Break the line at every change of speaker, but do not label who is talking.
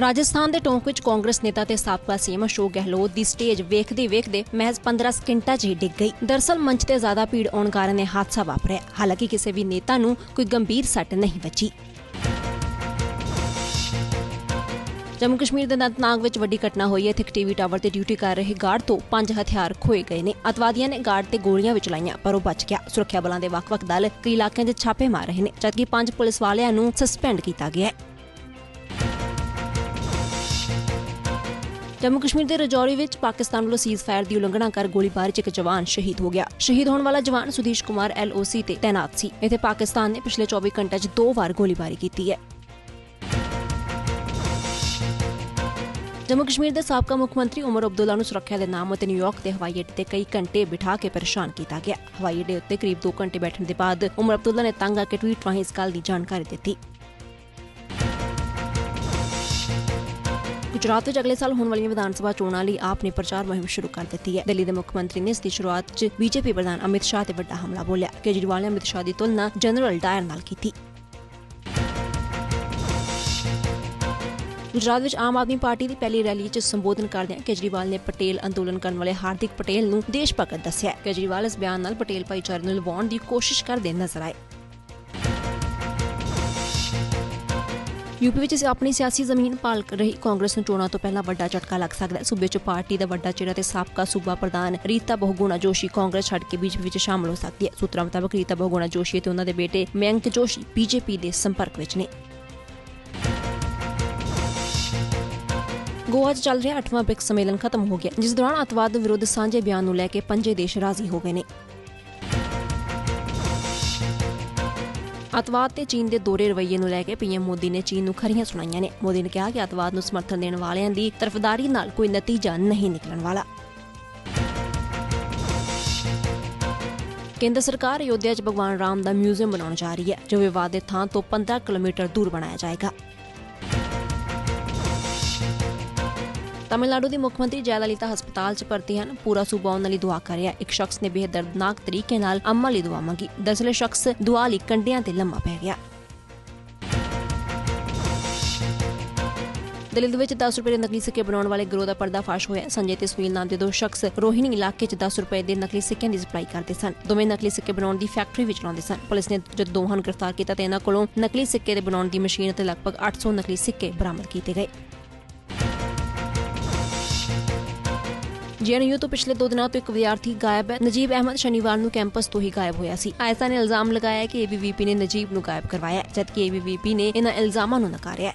ਰਾਜਸਥਾਨ ਦੇ ਟੋਂਕ ਵਿੱਚ ਕਾਂਗਰਸ ਨੇਤਾ ਤੇ ਸਾਬਕਾ ਸੀਐਮ ਅਸ਼ੋਕ ਗਹਿਲੋਤ ਦੀ ਸਟੇਜ ਵੇਖਦੇ ਵੇਖਦੇ ਮਹਿਜ਼ 15 ਸਕਿੰਟਾਂ 'ਚ ਹੀ ਡਿੱਗ ਗਈ। ਦਰਸਲ ਮੰਚ ਤੇ ਜ਼ਿਆਦਾ ਭੀੜ ਆਉਣ ਕਾਰਨ ਇਹ ਹਾਦਸਾ ਵਾਪਰਿਆ। ਹਾਲਾਂਕਿ ਕਿਸੇ ਵੀ ਨੇਤਾ ਨੂੰ ਕੋਈ ਗੰਭੀਰ ਸੱਟ ਨਹੀਂ ਵੱਜੀ ਜੰਮੂ ਕਸ਼ਮੀਰ ਦੇ ਅਨੰਤਨਾਗ ਵਿੱਚ ਵੱਡੀ ਘਟਨਾ ਹੋਈ ਹੈ। ਇੱਥੇ ਇੱਕ ਟੀਵੀ ਟਾਵਰ ਤੇ ਡਿਊਟੀ ਕਰ ਰਹੇ ਗਾਰਡ ਤੋਂ ਪੰਜ ਹਥਿਆਰ ਖੋਏ ਗਏ ਨੇ। ਅਤਵਾਦੀਆਂ ਨੇ ਗਾਰਡ ਤੇ ਗੋਲੀਆਂ ਵੀ ਚਲਾਈਆਂ, ਪਰ ਉਹ ਬਚ ਗਿਆ। ਸੁਰੱਖਿਆ ਬਲਾਂ ਦੇ ਵੱਖ-ਵੱਖ ਦਲ ਕਈ ਇਲਾਕਿਆਂ 'ਚ ਛਾਪੇ ਮਾਰ ਰਹੇ ਨੇ, ਜਦਕਿ ਪੰਜ ਪੁਲਿਸ ਵਾਲਿਆਂ ਨੂੰ ਸਸਪੈਂਡ ਕੀਤਾ ਗਿਆ ਹੈ। ਜੰਮੂ ਕਸ਼ਮੀਰ ਦੇ ਰਜੌਰੀ ਵਿੱਚ ਪਾਕਿਸਤਾਨ ਵੱਲੋਂ ਸੀਜ਼ਫਾਇਰ ਦੀ ਉਲੰਘਣਾ ਕਰ ਗੋਲੀਬਾਰੀ 'ਚ ਇੱਕ ਜਵਾਨ ਸ਼ਹੀਦ ਹੋ ਗਿਆ। ਸ਼ਹੀਦ ਹੋਣ ਵਾਲਾ ਜਵਾਨ ਸੁਦੀਸ਼ ਕੁਮਾਰ ਐਲਓਸੀ ਤੇ ਤਾਇਨਾਤ ਸੀ। ਇੱਥੇ ਪਾਕਿਸਤਾਨ ਨੇ ਪਿਛਲੇ 24 ਘੰਟਿਆਂ 'ਚ ਦੋ ਵਾਰ ਗੋਲੀਬਾਰੀ ਕੀਤੀ ਹੈ। ਜੰਮੂ ਕਸ਼ਮੀਰ ਦੇ ਸਾਬਕਾ ਮੁੱਖ ਮੰਤਰੀ ਉਮਰ ਅਬਦੁੱਲਾ ਨੂੰ ਸੁਰੱਖਿਆ ਦੇ ਨਾਮ ਉਤੇ ਨਿਊਯਾਰਕ ਦੇ ਹਵਾਈ ਅੱਡੇ ਤੇ ਕਈ ਘੰਟੇ ਬਿਠਾ ਕੇ ਪਰੇਸ਼ਾਨ ਕੀਤਾ ਗਿਆ। ਹਵਾਈ ਅੱਡੇ ਉੱਤੇ ਕਰੀਬ 2 ਘੰਟੇ ਬੈਠਣ ਦੇ ਬਾਅਦ ਉਮਰ ਅਬਦੁੱਲਾ ਨੇ ਤੰਗ ਆ ਕੇ ਟਵੀਟ ਰਾਹੀਂ ਇਸ ਗੱਲ ਦੀ ਜਾਣਕਾਰੀ ਦਿੱਤੀ। ਗੁਜਰਾਤ ਵਿੱਚ ਅਗਲੇ ਸਾਲ ਹੋਣ ਵਾਲੀਆਂ ਵਿਧਾਨ ਸਭਾ ਚੋਣਾਂ ਲਈ ਆਪ ਨੇ ਪ੍ਰਚਾਰ ਮੁਹਿੰਮ ਸ਼ੁਰੂ ਕਰ ਦਿੱਤੀ ਹੈ ਦਿੱਲੀ ਦੇ ਮੁੱਖ ਮੰਤਰੀ ਨੇ ਇਸ ਦੀ ਸ਼ੁਰੂਆਤ 'ਚ ਬੀਜੇਪੀ ਪ੍ਰਧਾਨ ਅਮਿਤ ਸ਼ਾਹ ਤੇ ਵੱਡਾ ਹਮਲਾ ਬੋਲਿਆ ਕੇਜਰੀਵਾਲ ਨੇ ਅਮਿਤ ਸ਼ਾਹ ਦੀ ਤੁਲਨਾ ਜਨਰਲ ਡਾਇਰ ਨਾਲ ਕੀਤੀ ਗੁਜਰਾਤ ਵਿੱਚ ਆਮ ਆਦਮੀ ਪਾਰਟੀ ਦੀ ਪਹਿਲੀ ਰੈਲੀ 'ਚ ਸੰਬੋਧਨ ਕਰਦਿਆਂ ਕੇਜਰੀਵਾਲ ਨੇ ਪਟੇਲ ਅੰਦੋਲਨ ਕਰਨ ਵਾਲੇ ਹਾਰਦਿਕ ਪਟੇਲ ਨੂੰ ਦੇਸ਼ ਭਗਤ ਦੱਸਿਆ ਕੇਜਰੀਵਾਲ ਇਸ ਬਿਆਨ ਨਾਲ ਪਟੇਲ ਭਾਈਚਾਰੇ ਨੂੰ ਲਵਾਉਣ ਦੀ ਕੋਸ਼ਿਸ਼ ਕਰਦੇ ਨਜ਼ਰ ਆਏ ਯੂਪੀ ਵਿੱਚ ਆਪਣੀ ਸਿਆਸੀ ਜ਼ਮੀਨ ਪਾਲ ਰਹੀ ਕਾਂਗਰਸ ਨੂੰ ਚੋਣਾਂ ਤੋਂ ਪਹਿਲਾਂ ਵੱਡਾ ਝਟਕਾ ਲੱਗ ਸਕਦਾ ਹੈ। ਸੂਬੇ 'ਚ ਪਾਰਟੀ ਦਾ ਵੱਡਾ ਚਿਹਰਾ ਤੇ ਸਾਬਕਾ ਸੂਬਾ ਪ੍ਰਧਾਨ ਰੀਤਾ ਬਹੁਗੁਣਾ ਜੋਸ਼ੀ ਕਾਂਗਰਸ ਛੱਡ ਕੇ ਬੀਜੇਪੀ ਵਿੱਚ ਸ਼ਾਮਲ ਹੋ ਸਕਦੀ ਹੈ। ਸੂਤਰਾਂ ਮੁਤਾਬਕ ਰੀਤਾ ਬਹੁਗੁਣਾ ਜੋਸ਼ੀ ਤੇ ਉਹਨਾਂ ਦੇ ਬੇਟੇ ਮਯੰਕ ਜੋਸ਼ੀ ਬੀਜੇਪੀ ਦੇ ਸੰਪਰਕ ਵਿੱਚ ਨੇ। ਗੋਆ 'ਚ ਚੱਲ ਰਿਹਾ 8ਵਾਂ ਬ੍ਰਿਕਸ ਸੰਮੇਲਨ ਖਤਮ ਹੋ ਗਿਆ, ਜਿਸ ਦੌਰਾਨ ਅਤਵਾਦ ਵਿਰੁੱਧ ਸਾਂਝੇ ਬਿਆਨ ਨੂੰ ਲੈ ਕੇ ਪੰਜੇ ਦੇਸ਼ ਰਾਜ਼ੀ ਹੋ ਗਏ ਨੇ। ਅਤਵਾਦ ਤੇ ਚੀਨ ਦੇ ਦੋਰੇ ਰਵੱਈਏ ਨੂੰ ਲੈ ਕੇ ਪੀਐਮ ਮੋਦੀ ਨੇ ਚੀਨ ਨੂੰ ਖਰੀਆਂ ਸੁਣਾਈਆਂ ਨੇ। ਮੋਦੀ ਨੇ ਕਿਹਾ ਕਿ ਅਤਵਾਦ ਨੂੰ ਸਮਰਥਨ ਦੇਣ ਵਾਲਿਆਂ ਦੀ ਤਰਫਦਾਰੀ ਨਾਲ ਕੋਈ ਨਤੀਜਾ ਨਹੀਂ ਨਿਕਲਣ ਵਾਲਾ। ਕੇਂਦਰ ਸਰਕਾਰ ਅਯੋਧਿਆ 'ਚ ਭਗਵਾਨ ਰਾਮ ਦਾ ਮਿਊਜ਼ੀਅਮ ਬਣਾਉਣ ਜਾ ਰਹੀ ਹੈ, ਜੋ ਵਿਵਾਦ ਦੇ ਥਾਂ ਤੋਂ 15 ਕਿਲੋਮੀਟਰ ਦੂਰ ਬਣਾਇਆ ਜਾਏਗਾ। ਤਾਮਿਲਨਾਡੂ ਦੇ ਮੁੱਖ ਮੰਤਰੀ ਜੈਲਲਿਤਾ ਹਸਪਤਾਲ 'ਚ ਭਰਤੀ ਹਨ। ਪੂਰਾ ਸੂਬਾ ਉਹਨਾਂ ਲਈ ਦੁਆ ਕਰ ਰਿਹਾ ਇੱਕ ਸ਼ਖਸ ਨੇ ਬੇਹੱਦ ਦਰਦਨਾਕ ਤਰੀਕੇ ਨਾਲ ਅੰਮਾ ਲਈ ਦੁਆ ਮੰਗੀ। ਦਰਅਸਲ ਸ਼ਖਸ ਦੁਆ ਲਈ ਕੰਡਿਆਂ ਤੇ ਲੰਮਾ ਪੈ ਗਿਆ। ਦਿੱਲੀ ਵਿੱਚ 10 ਰੁਪਏ ਦੇ ਨਕਲੀ ਸਿੱਕੇ ਬਣਾਉਣ ਵਾਲੇ ਗਰੋਹ ਦਾ ਪਰਦਾਫਾਸ਼ ਹੋਇਆ ਸੰਜੇ ਤੇ ਸੁਨੀਲ ਨਾਮ ਦੇ ਦੋ ਸ਼ਖਸ ਰੋਹਿਣੀ ਇਲਾਕੇ 'ਚ 10 ਰੁਪਏ ਦੇ ਨਕਲੀ ਸਿੱਕਿਆਂ ਦੀ ਸਪਲਾਈ ਕਰਦੇ ਸਨ। ਦੋਵੇਂ ਨਕਲੀ ਸਿੱਕੇ ਬਣਾਉਣ ਦੀ ਫੈਕਟਰੀ ਵਿੱਚ ਲਾਉਂਦੇ ਸਨ। ਪੁਲਿਸ ਨੇ ਜਦ ਦੋਹਾਂ ਨੂੰ ਗ੍ਰਿਫਤਾਰ ਕੀਤਾ ਤੇ ਇਹਨਾਂ ਕੋਲੋਂ ਨਕਲੀ ਸਿੱਕੇ ਦੇ ਬਣਾਉਣ ਦੀ ਮਸ਼ੀਨ ਅਤੇ ਲਗਭਗ 800 ਨਕਲੀ ਸਿੱਕੇ ਬਰਾਮਦ ਕੀਤੇ ਗਏ। ਜੇਐਨਯੂ ਤੋਂ ਪਿਛਲੇ 2 ਦਿਨਾਂ ਤੋਂ ਇੱਕ ਵਿਦਿਆਰਥੀ ਗਾਇਬ ਹੈ ਨਜੀਬ ਅਹਿਮਦ ਸ਼ਨੀਵਾਰ ਨੂੰ ਕੈਂਪਸ ਤੋਂ ਹੀ ਗਾਇਬ ਹੋਇਆ ਸੀ ਆਇਸਾ ਨੇ ਇਲਜ਼ਾਮ ਲਗਾਇਆ ਕਿ ਏਬੀਵੀਪੀ ਨੇ ਨਜੀਬ ਨੂੰ ਗਾਇਬ ਕਰਵਾਇਆ ਹੈ ਜਦਕਿ ਏਬੀਵੀਪੀ ਨੇ ਇਹਨਾਂ ਇਲਜ਼ਾਮਾਂ ਨੂੰ ਨਕਾਰਿਆ